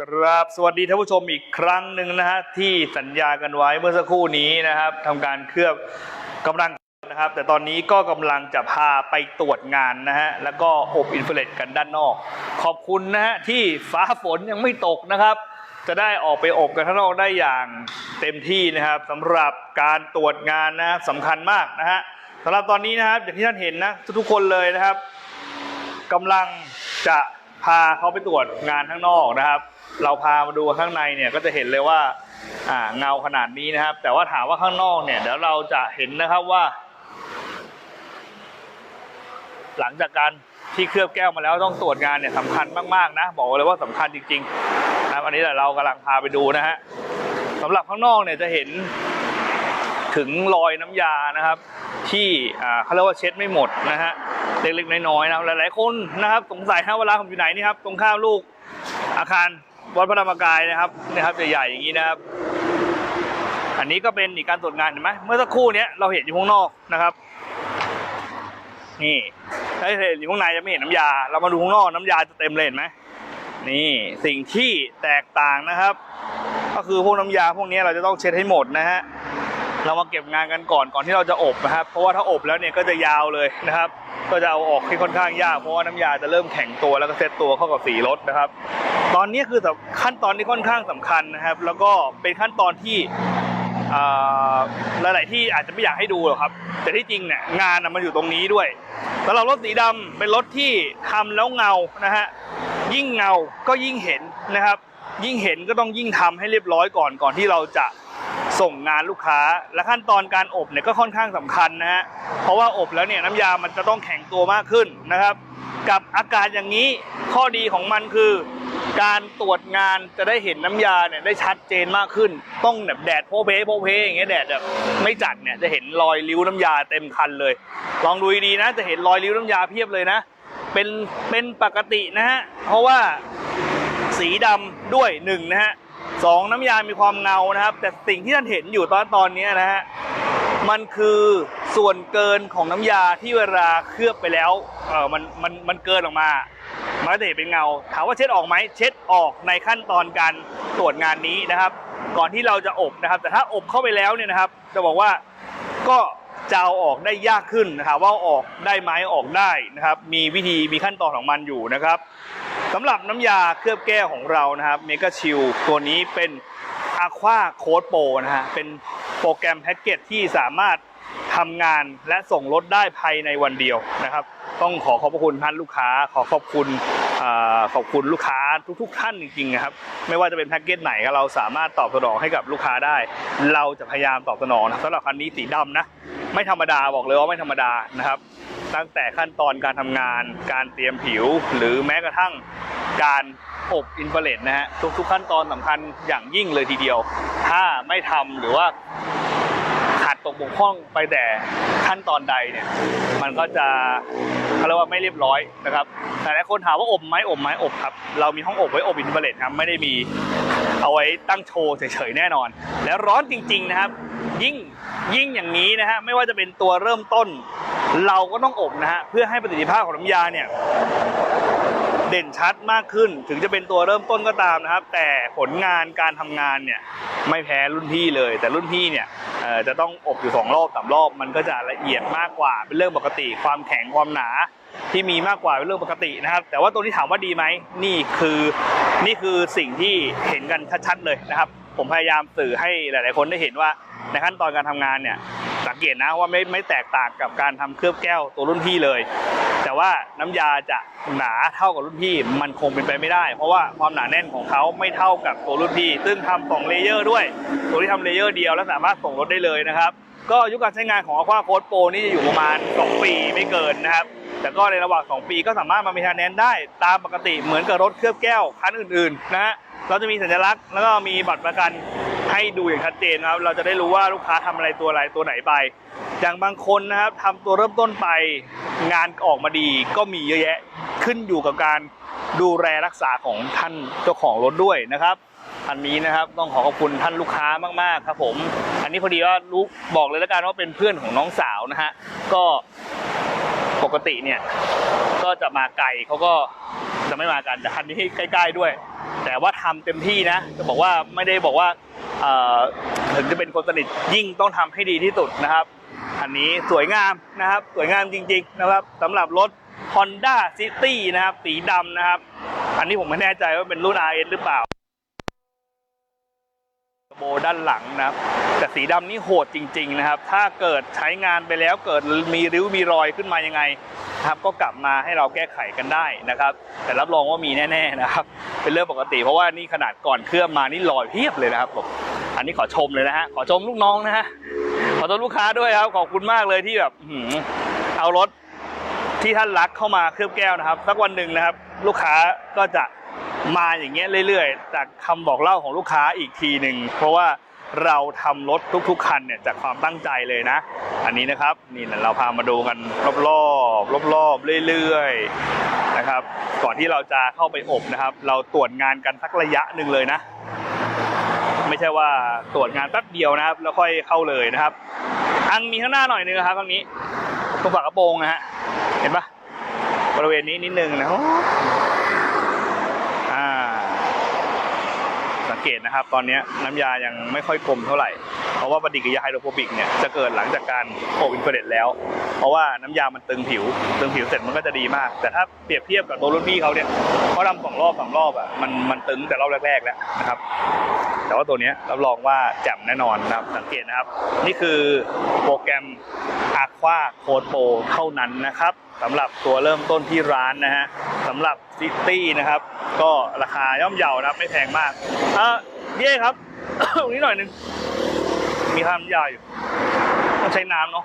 ครับสวัสดีท่านผู้ชมอีกครั้งหนึ่งนะฮะที่สัญญากันไว้เมื่อสักครู่นี้นะครับทำการเคลือบกำลังนะครับ แต่ตอนนี้ก็กำลังจะพาไปตรวจงานนะฮะแล้วก็อบอินฟลูเรตกันด้านนอก ขอบคุณนะฮะที่ฟ้าฝนยังไม่ตกนะครับ จะได้ออกไปอบกันข้างนอกได้อย่างเต็มที่นะครับสำหรับการตรวจงานนะสำคัญมากนะฮะสำหรับตอนนี้นะครับอย่างที่ท่านเห็นนะทุกคนเลยนะครับกำลังจะพาเขาไปตรวจงานข้างนอกนะครับ เราพามาดูข้างในเนี่ยก็จะเห็นเลยว่าอ่าเงาขนาดนี้นะครับ แต่ว่าถามว่าข้างนอกเนี่ยเดี๋ยวเราจะเห็นนะครับว่า หลังจากการที่เคลือบแก้วมาแล้วต้องตรวจงานเนี่ยสำคัญมากๆนะ บอกเลยว่าสำคัญจริงๆนะครับอันนี้แหละเรากำลังพาไปดูนะฮะสำหรับข้างนอกเนี่ยจะเห็นถึงรอยน้ำยานะครับ ที่เขาเรียกว่าเช็ดไม่หมดนะฮะเล็กๆน้อยๆนะหลายๆคนนะครับ สงสัยนะเวลาผมอยู่ไหนนี่ครับ ตรงข้ามลูกอาคาร วัดพระธรรมกายนะครับนะครับใหญ่ๆอย่างนี้นะครับ อันนี้ก็เป็นอีกการตรวจงานเห็นไหมเมื่อสักครู่เนี้ยเราเห็นอยู่ข้างนอกนะครับ นี่ถ้าเห็นอยู่ข้างในจะไม่เห็นน้ำยา เรามาดูข้างนอกน้ำยาจะเต็มเลยเห็นไหมนี่สิ่งที่แตกต่างนะครับ ก็คือพวกน้ำยาพวกนี้เราจะต้องเช็ดให้หมดนะฮะเรามาเก็บงานกันก่อนก่อนที่เราจะอบนะครับ เพราะว่าถ้าอบแล้วเนี่ยก็จะยาวเลยนะครับ ก็จะเอาออกที่ค่อนข้างยากเพราะว่าน้ำยาจะเริ่มแข็งตัวแล้วก็เซตตัวเข้ากับสีรถนะครับ ตอนนี้คือขั้นตอนที่ค่อนข้างสำคัญนะครับ แล้วก็เป็นขั้นตอนที่อ่าหลาย ๆ ที่อาจจะไม่อยากให้ดูหรอกครับ แต่ที่จริงเนี่ยงานมันอยู่ตรงนี้ด้วยสำหรับรถสีดำเป็นรถที่ทำแล้วเงานะฮะยิ่งเงาก็ยิ่งเห็นนะครับ ยิ่งเห็นก็ต้องยิ่งทำให้เรียบร้อยก่อนก่อนที่เราจะ ส่งงานลูกค้า และขั้นตอนการอบเนี่ยก็ค่อนข้างสำคัญนะฮะเพราะว่าอบแล้วเนี่ยน้ำยามันจะต้องแข็งตัวมากขึ้นนะครับ กับอากาศอย่างนี้ข้อดีของมันคือ การตรวจงานจะได้เห็นน้ำยาเนี่ยได้ชัดเจนมากขึ้น ต้องแบบแดดโพเพโพเพอย่างเงี้ยแดดแบบไม่จัดเนี่ยจะเห็นรอยริ้วน้ำยาเต็มคันเลย ลองดูดีนะจะเห็นรอยริ้วน้ำยาเพียบเลยนะ เป็นเป็นปกตินะฮะเพราะว่าสีดำด้วยหนึ่งนะฮะ สองน้ำยามีความเงานะครับ แต่สิ่งที่ท่านเห็นอยู่ตอนตอนนี้นะฮะมันคือส่วนเกินของน้ำยาที่เวลาเคลือบไปแล้วเออมันมันมันเกินออกมา มันก็จะเห็นเป็นเงา ถามว่าเช็ดออกไหมเช็ดออกในขั้นตอนการตรวจงานนี้นะครับ ก่อนที่เราจะอบนะครับ แต่ถ้าอบเข้าไปแล้วเนี่ยนะครับ จะบอกว่าก็จะเอาออกได้ยากขึ้นนะครับว่าเอาออกได้ไหมออกได้นะครับ มีวิธีมีขั้นตอนของมันอยู่นะครับ สำหรับน้ำยาเคลือบแก้วของเรานะครับเมก a ชิลตัวนี้เป็น Aqua Code Pro นะฮะเป็นโปรแกรมแพ็กเกจที่สามารถทำงานและส่งรถได้ภายในวันเดียวนะครับ ต้องขอขอบคุณท่านลูกค้า ขอขอบคุณอาขอบคุณลูกค้าทุกๆท่านจริงๆนะครับไม่ว่าจะเป็นแพ็กเกจไหนก็เราสามารถตอบสนองให้กับลูกค้าได้ เราจะพยายามตอบสนองนะสำหรับคันนี้สีดำนะไม่ธรรมดาบอกเลยว่าไม่ธรรมดานะครับ ตั้งแต่ขั้นตอนการทำงาน การเตรียมผิว หรือแม้กระทั่ง การอบอินฟราเรดนะฮะทุก ๆ ขั้นตอนสำคัญอย่างยิ่งเลยทีเดียว ถ้าไม่ทำหรือว่าขาดตกบกพร่องไปแต่ขั้นตอนใดเนี่ย มันก็จะเขาเรียกว่าไม่เรียบร้อยนะครับแต่หลายคนถามว่าอบไหมอบไหมอบครับ เรามีห้องอบไว้อบอินฟราเรดครับไม่ได้มีเอาไว้ตั้งโชว์เฉยๆแน่นอน แล้วร้อนจริง ๆ นะครับ ยิ่งยิ่งอย่างนี้นะฮะไม่ว่าจะเป็นตัวเริ่มต้น เราก็ต้องอบนะฮะเพื่อให้ประสิทธิภาพของน้ำยาเนี่ย เด่นชัดมากขึ้น ถึงจะเป็นตัวเริ่มต้นก็ตามนะครับ แต่ผลงานการทำงานเนี่ยไม่แพ้รุ่นพี่เลย แต่รุ่นพี่เนี่ยจะต้องอบอยู่สองรอบสามรอบมันก็จะละเอียดมากกว่าเป็นเรื่องปกติ ความแข็งความหนาที่มีมากกว่าเป็นเรื่องปกตินะครับ แต่ว่าตัวที่ถามว่าดีไหมนี่คือนี่คือสิ่งที่เห็นกันชัดๆเลยนะครับ ผมพยายามสื่อให้หลาย ๆ คนได้เห็นว่าในขั้นตอนการทำงานเนี่ยสังเกตนะว่าไม่ไม่แตกต่างกับการทำเคลือบแก้วตัวรุ่นพี่เลย แต่ว่าน้ำยาจะหนาเท่ากับรุ่นพี่ มันคงเป็นไปไม่ได้ เพราะว่าความหนาแน่นของเขาไม่เท่ากับตัวรุ่นพี่ ซึ่งทำสองเลเยอร์ด้วย ตัวที่ทำเลเยอร์เดียวแล้วสามารถส่งรถได้เลยนะครับ ก็อายุการใช้งานของ Aqua Code Pro นี่จะอยู่ประมาณ 2 ปีไม่เกินนะครับ แต่ก็ในระหว่าง 2 ปีก็สามารถมามีทนแนนได้ตามปกติเหมือนกับรถเคลือบแก้วคันอื่นๆนะฮะเราจะมีสัญลักษณ์แล้วก็มีบัตรประกันให้ดูอย่างชัดเจนนะครับ เราจะได้รู้ว่าลูกค้าทำอะไรตัวอะไรตัวไหนไป อย่างบางคนนะครับทำตัวเริ่มต้นไปงานออกมาดีก็มีเยอะแยะขึ้นอยู่กับการดูแลรักษาของท่านเจ้าของรถด้วยนะครับอันนี้นะครับต้องขอขอบคุณท่านลูกค้ามากๆครับผม อันนี้พอดีว่ารู้บอกเลยแล้วกันว่าเป็นเพื่อนของน้องสาวนะฮะก็ปกติเนี่ยก็จะมาไกลเขาก็จะไม่มากันแต่คันนี้ใกล้ๆด้วย แต่ว่าทำเต็มที่นะจะบอกว่าไม่ได้บอกว่าถึงจะเป็นคนสนิทยิ่งต้องทำให้ดีที่สุดนะครับ อันนี้สวยงามนะครับ สวยงามจริง ๆ นะครับสำหรับรถ Honda City นะครับ สีดำนะครับ อันนี้ผมไม่แน่ใจว่าเป็นรุ่น RS หรือเปล่าโบด้านหลังนะครับ แต่สีดำนี่โหดจริง ๆ นะครับ ถ้าเกิดใช้งานไปแล้วเกิดมีริ้วมีรอยขึ้นมายังไงนะครับก็กลับมาให้เราแก้ไขกันได้นะครับ แต่รับรองว่ามีแน่ๆนะครับ เป็นเรื่องปกติเพราะว่านี่ขนาดก่อนเครื่องมานี่รอยเพียบเลยนะครับผมอันนี้ขอชมเลยนะฮะขอชมลูกน้องนะฮะ ขอชมลูกค้าด้วยครับ ขอบคุณมากเลยที่แบบอเอารถที่ท่านรักเข้ามาเคลือบแก้วนะครับ สักวันหนึ่งนะครับ ลูกค้าก็จะมาอย่างเงี้ยเรื่อยๆ จากคำบอกเล่าของลูกค้าอีกทีหนึ่งเพราะว่าเราทำรถทุกๆคันเนี่ยจากความตั้งใจเลยนะ อันนี้นะครับนี่เราพามาดูกันรอบๆรอบๆเรื่อยๆนะครับ ก่อนที่เราจะเข้าไปอบนะครับ เราตรวจงานกันสักระยะหนึ่งเลยนะ ไม่ใช่ว่าตรวจงานแป๊บเดียวนะครับ แล้วค่อยเข้าเลยนะครับอังมีข้างหน้าหน่อยนึงครับตรงนี้ตรงฝากระโปรงนะฮะเห็นปะบริเวณนี้นิดนึงนะสังเกตนะครับ ตอนนี้น้ำยายังไม่ค่อยกลมเท่าไหร่ เพราะว่าปฏิกิริยาไฮโดรโฟบิกเนี่ยจะเกิดหลังจากการโอบอินฟราเรดแล้ว เพราะว่าน้ำยามันตึงผิว ตึงผิวเสร็จมันก็จะดีมาก แต่ถ้าเปรียบเทียบกับตัวรุ่นพี่เขาเนี่ยเขาทำสองรอบสองรอบอะมันมันตึงแต่รอบแรกๆแล้วนะครับแต่ว่าตัวเนี้ยรับรองว่าแจ่มแน่นอนนะครับสังเกตนะครับ นี่คือโปรแกรม Aqua Code Pro เท่านั้นนะครับสำหรับตัวเริ่มต้นที่ร้านนะฮะสำหรับซิตี้นะครับ ก็ราคาย่อมเยานะครับไม่แพงมากเออเย่ครับ ตรงนี้หน่อยนึง มีข้ามยาอยู่ต้องใช้น้ำเนาะ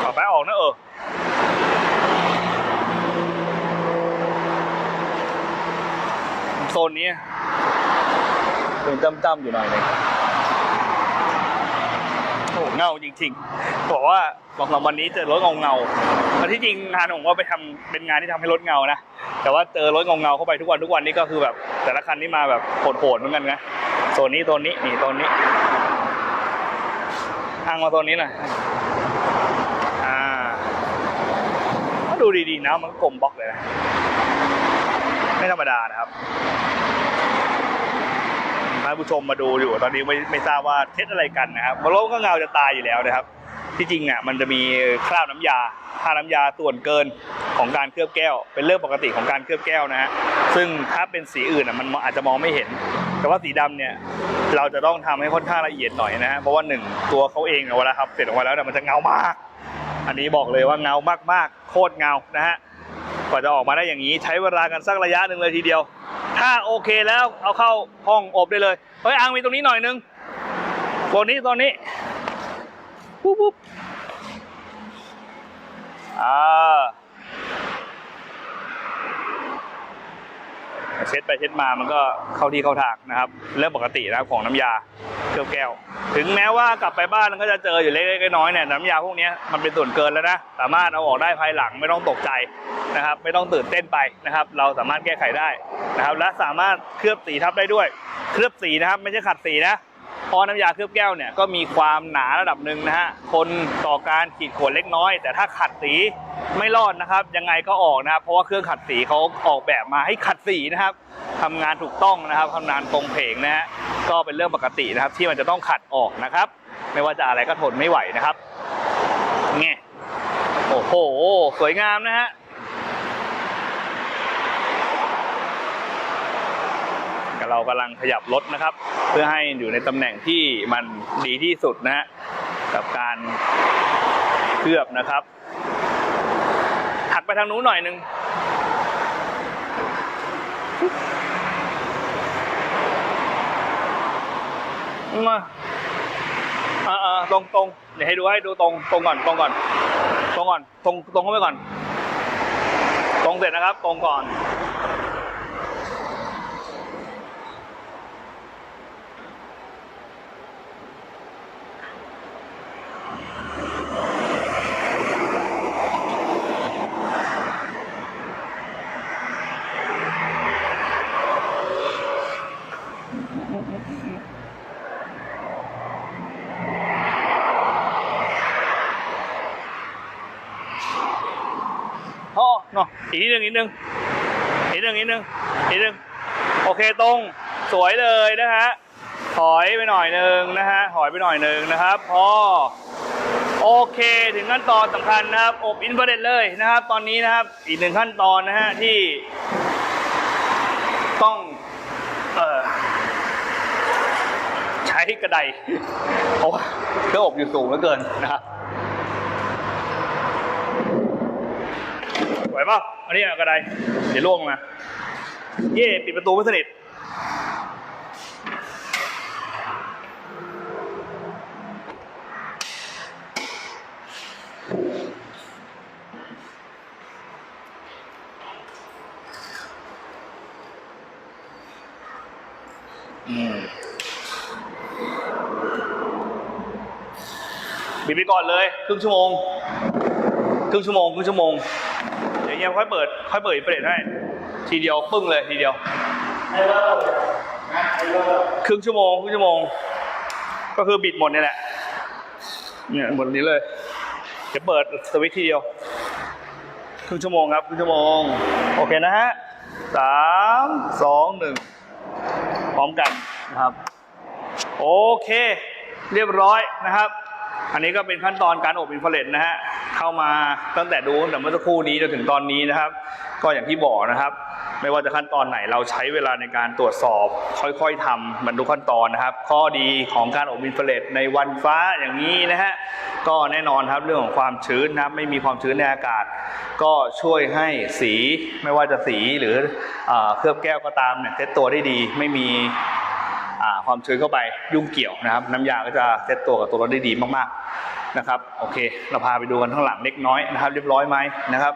เอาไปออกนะเออโซนนี้เป็นจ้ำๆอยู่หน่อยหนึงโอ้โหเงาจริงๆบอกว่าบอกเราวันนี้เจอรถเงาเงาๆแต่ที่จริงงานผมก็ไปทำเป็นงานที่ทำให้รถเงานะแต่ว่าเจอรถเงาเงาๆเข้าไปทุกวันทุกวันนี้ก็คือแบบ แต่ละคันนี่มาแบบโหดๆเหมือนกันนะ โซนนี้โซนนี้นี่โซนนี้อ้างมาโซนนี้หน่อยอ่าถ้าดูดีๆนะมันกลมบล็อกเลยนะไม่ธรรมดานะครับท่านผู้ชมมาดูอยู่ตอนนี้ไม่ไม่ทราบว่าเท็จอะไรกันนะครับเพราะรถก็เงาจะตายอยู่แล้วนะครับ ที่จริงอะมันจะมีคราบน้ำยาคราบน้ำยาส่วนเกินของการเคลือบแก้ว เป็นเรื่องปกติของการเคลือบแก้วนะฮะซึ่งถ้าเป็นสีอื่นอะมันอาจจะมองไม่เห็น แต่ว่าสีดำเนี่ยเราจะต้องทำให้ค่อนข้างละเอียดหน่อยนะฮะเพราะว่าหนึ่งตัวเขาเองเนี่ยเวลาทำเสร็จออกมาแล้วเนี่ยมันจะเงามาก อันนี้บอกเลยว่าเงามากๆ โคตรเงานะฮะกว่าจะออกมาได้อย่างนี้ใช้เวลากันสักระยะหนึ่งเลยทีเดียว ถ้าโอเคแล้วเอาเข้าห้องอบได้เลยเฮ้ยอังมีตรงนี้หน่อยนึงตัวนี้ตัวนี้ปุ๊บปุ๊บอ่า เช็ดไปเช็ดมามันก็เข้าที่เข้าทางนะครับเรื่องปกตินะครับของน้ำยาเคลือบแก้ว ถึงแม้ว่ากลับไปบ้านมันก็จะเจออยู่เล็กๆน้อยๆเนี่ยน้ำยาพวกนี้มันเป็นส่วนเกินแล้วนะสามารถเอาออกได้ภายหลังไม่ต้องตกใจนะครับ ไม่ต้องตื่นเต้นไปนะครับ เราสามารถแก้ไขได้นะครับ และสามารถเคลือบสีทับได้ด้วย เคลือบสีนะครับ ไม่ใช่ขัดสีนะ เพราะน้ำยาเคลือบแก้วเนี่ยก็มีความหนาระดับหนึ่งนะฮะทนต่อการขีดข่วนเล็กน้อย แต่ถ้าขัดสีไม่รอดนะครับ ยังไงก็ออกนะครับเพราะว่าเครื่องขัดสีเขาออกแบบมาให้ขัดสีนะครับทำงานถูกต้องนะครับทำงานตรงเพลงนะฮะก็เป็นเรื่องปกตินะครับ ที่มันจะต้องขัดออกนะครับ ไม่ว่าจะอะไรก็ทนไม่ไหวนะครับเงี้โอ้โห สวยงามนะฮะ เรากำลังขยับรถนะครับ เพื่อให้อยู่ในตำแหน่งที่มันดีที่สุดนะฮะกับการเคลือบนะครับหักไปทางนู้นหน่อยนึงมาอ่าตรงตรงเดี๋ยวให้ดูให้ดูตรงตรงก่อนตรงก่อน ตรงก่อน ตรงตรงเข้าไปก่อน ตรงเสร็จนะครับ ตรงก่อน อีกนิดนึงนิดนึงนิดนึงนิดนึงนิดนึงโอเคตรงสวยเลยนะฮะถอยไปหน่อยนึงนะฮะถอยไปหน่อยนึงนะครับพอโอเคถึงขั้นตอนสำคัญนะครับ อบอินฟราเรดเลยนะครับ ตอนนี้นะครับอีกหนึ่งขั้นตอนนะฮะที่ ต้องเอ่อใช้กระไดเพราะว่าเครื่องอบอยู่สูงเหลือเกินนะครับ ไหวเปล่าอันนี้กระไดเดี๋ยวล่วงมาเย่ปิดประตูไม่สนิทอืมปิดไปก่อนเลย ครึ่งชั่วโมง ครึ่งชั่วโมง ครึ่งชั่วโมง เดี๋ยวเฮียค่อยเปิดค่อยเปิดอินเฟรนให้ ทีเดียวปึ้งเลยทีเดียวครึ่งชั่วโมงครึ่งชั่วโมง ก็คือบิดหมดเนี่ยแหละเนี่ยหมดนี้เลยเดี๋ยวเปิดสวิตช์ทีเดียวครึ่งชั่วโมงครับครึ่งชั่วโมง โอเคนะฮะสามสองหนึ่งพร้อมกันนะครับ โอเค เรียบร้อยนะครับ อันนี้ก็เป็นขั้นตอนการอบอินฟราเรดนะฮะ เข้ามาตั้งแต่ดูตั้งแต่เมื่อสักครู่นี้จนถึงตอนนี้นะครับ ก็อย่างที่บอกนะครับ ไม่ว่าจะขั้นตอนไหนเราใช้เวลาในการตรวจสอบ ค่อยๆทำมันทุกขั้นตอนนะครับ ข้อดีของการอบอินฟราเรดในวันฟ้าอย่างนี้นะฮะก็แน่นอนครับเรื่องของความชื้นนะครับไม่มีความชื้นในอากาศ ก็ช่วยให้สีไม่ว่าจะสีหรือเอเคลือบแก้วก็ตามเนี่ยเซตตัวได้ดีไม่มีความชื้นเข้าไปยุ่งเกี่ยวนะครับ น้ำยาก็จะเซตตัวกับตัวรถได้ดีมากๆ นะครับโอเค เราพาไปดูกันข้างหลังเล็กน้อยนะครับ เรียบร้อยไหมนะครับ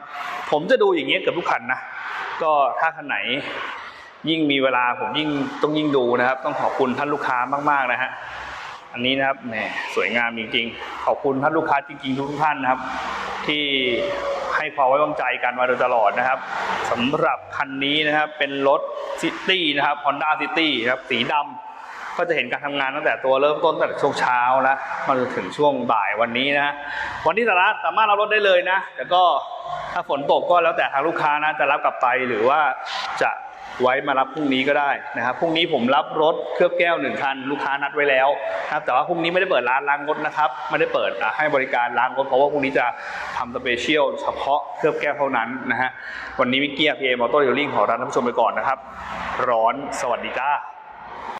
ผมจะดูอย่างเงี้ยเกือบทุกคันนะก็ถ้าคันไหนยิ่งมีเวลาผมยิ่งต้องยิ่งดูนะครับ ต้องขอบคุณท่านลูกค้ามากๆนะฮะอันนี้นะครับแหมสวยงามจริงๆ ขอบคุณท่านลูกค้าจริงๆ ทุกท่านนะครับ ที่ให้ความไว้วางใจกันมาโดยตลอดนะครับสำหรับคันนี้นะครับเป็นรถซิตี้นะครับ Honda City นะครับสีดำ ก็จะเห็นการทำงานตั้งแต่ตัวเริ่มต้นตั้งแต่ช่วงเช้าแล้วมาจนถึงช่วงบ่ายวันนี้นะวันที่สาระสามารถรับรถได้เลยนะแต่ก็ถ้าฝนตกก็แล้วแต่ทางลูกค้านะจะรับกลับไปหรือว่าจะไว้มารับพรุ่งนี้ก็ได้นะครับพรุ่งนี้ผมรับรถเคลือบแก้วหนึ่งคันลูกค้านัดไว้แล้วนะครับแต่ว่าพรุ่งนี้ไม่ได้เปิดร้านล้างรถนะครับไม่ได้เปิดให้บริการล้างรถเพราะว่าพรุ่งนี้จะทำสเปเชียลเฉพาะเคลือบแก้วเท่านั้นนะฮะวันนี้มิกกี้พีเอ็มออโต้เดลลิงขอรับท่านผู้ชมไปก่อนนะครับ ร้อนสวัสดีจ้า